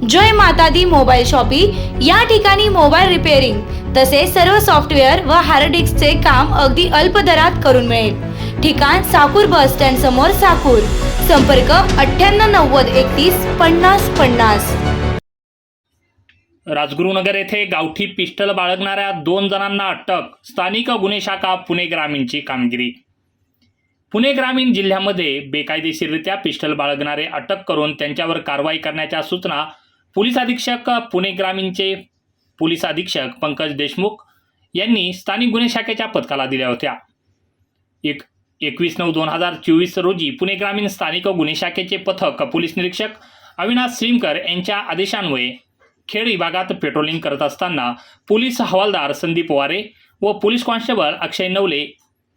जय माता दी mobile shoppe या ठिकाणी मोबाईल रिपेअरिंग तसेच सर्व सॉफ्टवेअर व हार्ड डिस्कचे काम अगदी अल्प दरात करून मिळेल. ठिकाण साकूर बस स्टँड समोर साकूर. संपर्क अठ्ठ्याण्णव नव्वद एकतीस पन्नास पन्नास. राजगुरुनगर येथे गावठी पिस्टल बाळगणाऱ्या दोन जणांना अटक स्थानिक गुन्हे शाखा पुणे ग्रामीणची कामगिरी. पुणे ग्रामीण जिल्ह्यामध्ये बेकायदेशीररित्या पिस्टल बाळगणारे अटक करून त्यांच्यावर कारवाई करण्याच्या सूचना पोलीस अधीक्षक पुणे ग्रामीणचे पोलीस अधीक्षक पंकज देशमुख यांनी स्थानिक गुन्हे शाखेच्या पथकाला दिल्या होत्या. एक एकवीस नऊ दोन हजार चोवीस रोजी पुणे ग्रामीण स्थानिक गुन्हे शाखेचे पथक पोलीस निरीक्षक अविनाश सिमकर यांच्या आदेशान्वये खेड विभागात पेट्रोलिंग करत असताना पोलीस हवालदार संदीप वारे व पोलीस कॉन्स्टेबल अक्षय नवले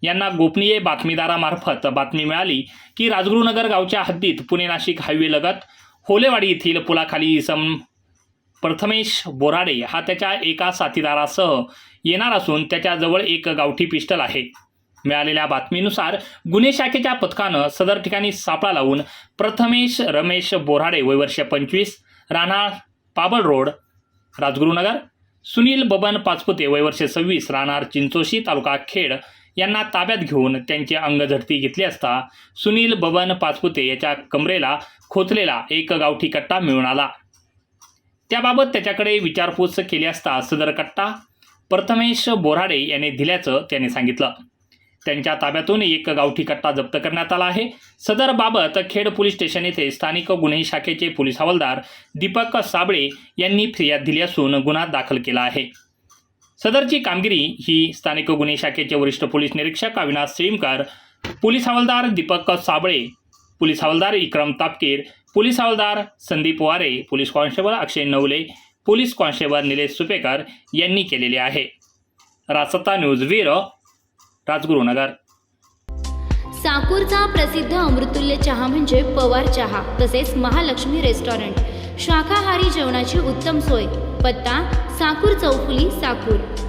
यांना गोपनीय बातमीदारामार्फत बातमी मिळाली की राजगुरुनगर गावच्या हद्दीत पुणे नाशिक हायवे लगत होलेवाडी येथील पुलाखाली इसम प्रथमेश बोराडे हा त्याच्या एका साथीदारासह येणार असून त्याच्याजवळ एक गावठी पिस्टल आहे. मिळालेल्या बातमीनुसार गुन्हे शाखेच्या पथकानं सदर ठिकाणी सापळा लावून प्रथमेश रमेश बोराडे वय वर्ष पंचवीस राहणार पाबळ रोड राजगुरुनगर सुनील बबन पाचपुते वय वर्ष सव्वीस राहणार चिंचोशी तालुका खेड यांना ताब्यात घेऊन त्यांची अंगझडती घेतली असता सुनील बबन पाचपुते याच्या कमरेला खोचलेला एक गावठी कट्टा मिळून आला. त्याबाबत त्याच्याकडे विचारपूस केली असता सदर कट्टा प्रथमेश बोराडे याने दिल्याचं त्याने सांगितलं. त्यांच्या ताब्यातून एक गावठी कट्टा जप्त करण्यात आला आहे. सदर बाबत खेड पोलीस स्टेशन येथे स्थानिक गुन्हे शाखेचे पोलीस हवालदार दीपक साबळे यांनी फिर्याद दिली असून गुन्हा दाखल केला आहे. सदरची कामगिरी ही स्थानिक गुन्हे शाखेचे वरिष्ठ पोलीस निरीक्षक अविनाश श्रीमकर पोलीस हवालदार दीपक साबळे पोलीस हवालदार इक्रम तापकीर पोलीस हवालदार Sandeep Ware police constable Akshay Navale police constable Nilesh Supekar यांनी केलेले आहे. राजसत्ता न्यूज वीर राजगुरुनगर साकूरचा प्रसिद्ध अमृतुल्य चहा म्हणजे पवार चहा तसेच महालक्ष्मी रेस्टॉरंट. शाकाहारी जेवणाची उत्तम सोय. पत्ता साकूर चौफुली साकूर.